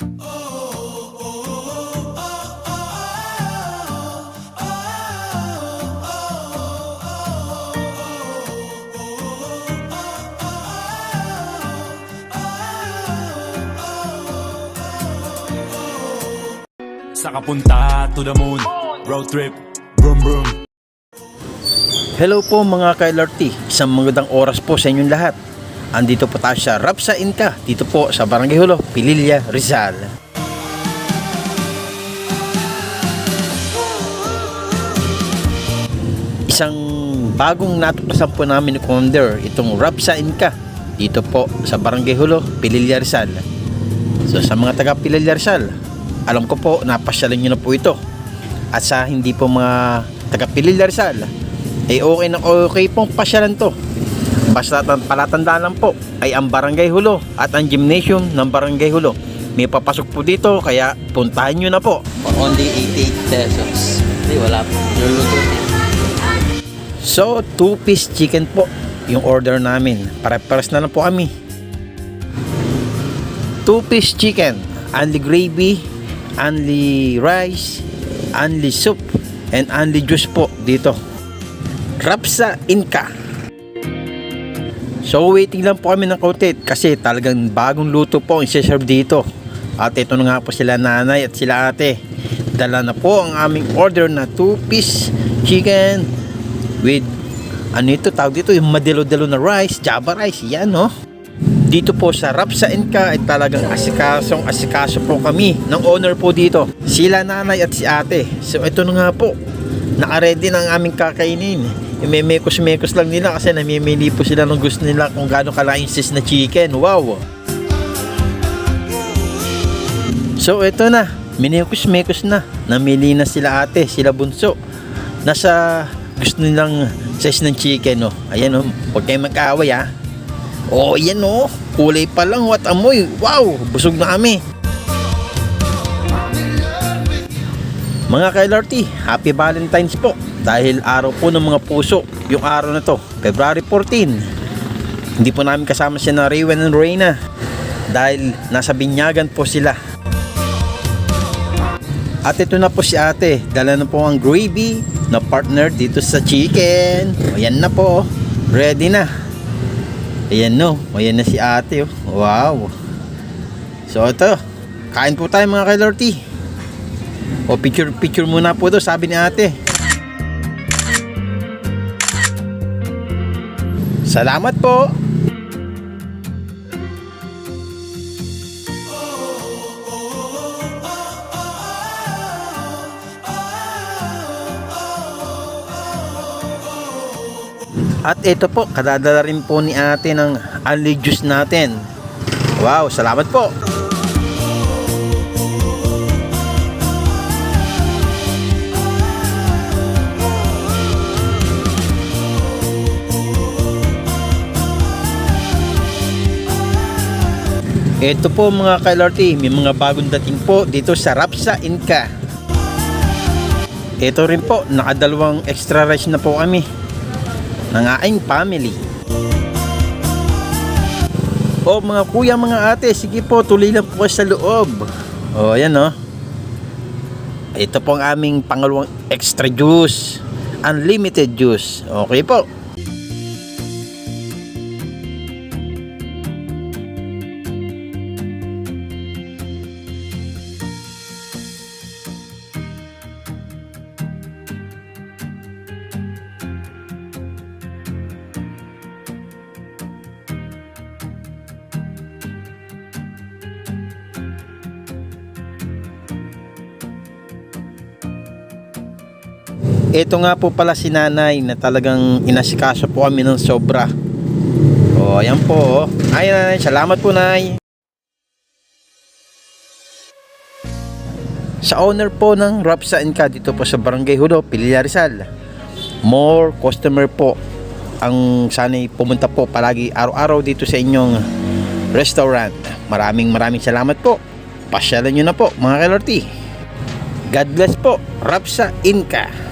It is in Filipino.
Sa kapunta to the moon. Road trip. Vroom vroom. Hello po mga ka-LRT, isang magandang oras po sa inyong lahat. Andito po tayo sa Rapsa Inca, dito po sa Barangay Hulo, Pililla, Rizal. Isang bagong natuklasan po namin ni Commander, itong Rapsa Inca, dito po sa Barangay Hulo, Pililla, Rizal. So sa mga taga Pililla, Rizal, alam ko po, napasyalan nyo na po ito. At sa hindi po mga taga Pililla, Rizal, eh okay na okay pong pasyalan to. Basta tan- palatandaan lang po ay ang Barangay Hulo at ang gymnasium ng Barangay Hulo. May papasok po dito kaya puntahan nyo na po. For only 88 pesos. Hindi, wala po. So, two-piece chicken po yung order namin. Pare-pares na lang po kami. Two-piece chicken, only gravy, only rice, only soup, and only juice po dito. Rapsa Inca. So waiting lang po kami ng kautit kasi talagang bagong luto po ang isi-serve dito. At ito na nga po sila nanay at sila ate. Dala na po ang aming order na 2-piece chicken with ano ito tawag dito yung madilo-dilo na rice, java rice, yan no. Dito po sa Rapsa Inca ay talagang asikasong asikaso po kami ng owner po dito. Sila nanay at si ate. So ito na nga po. Naka-ready na ang aming kakainin. May mekos-mekos lang nila kasi namimili po sila ng gusto nila kung gaano kalaking sis na chicken. Wow! So ito na, minekos-mekos na. Namili na sila ate, sila bunso. Nasa gusto nilang size ng chicken, oh. Ayan, oh. Huwag kayong mag-away, ah. Oh, yan, oh. Kulay pa lang, what amoy. Wow, busog na kami. Mga ka-LRT, Happy Valentine's po. Dahil araw po ng mga puso, yung araw na to, February 14. Hindi po namin kasama si na Raywan and Reyna. Dahil nasa binyagan po sila. At ito na po si ate. Dala na po ang gravy na partner dito sa chicken. O yan na po. Ready na. Ayan no. O yan na si ate. oh. Wow. So ito. Kain po tayo mga ka-LRT. O picture picture muna po to sabi ni ate. Salamat po. At ito po, kadadala rin po ni ate ng only juice natin. Wow, salamat po. Ito po mga ka-LRT, may mga bagong dating po dito sa Rapsa Inca. Ito rin po, nakadalawang extra rice na po kami ng aking family. O mga kuya, mga ate, sige po, tuloy lang po sa loob. O, ayan o. Ito po ang aming pangalawang extra juice. Unlimited juice. Okay po. Ito nga po pala si nanay na talagang inasikaso po kami ng sobra. O, ayan po. oh. Ay, nanay, salamat po, nay. Sa owner po ng Rapsa Inca dito po sa Barangay Hudo, Pililla Rizal. More customer po ang sana'y pumunta po palagi araw-araw dito sa inyong restaurant. Maraming maraming salamat po. Pasyalan nyo na po mga KLRT. God bless po, Rapsa Inca.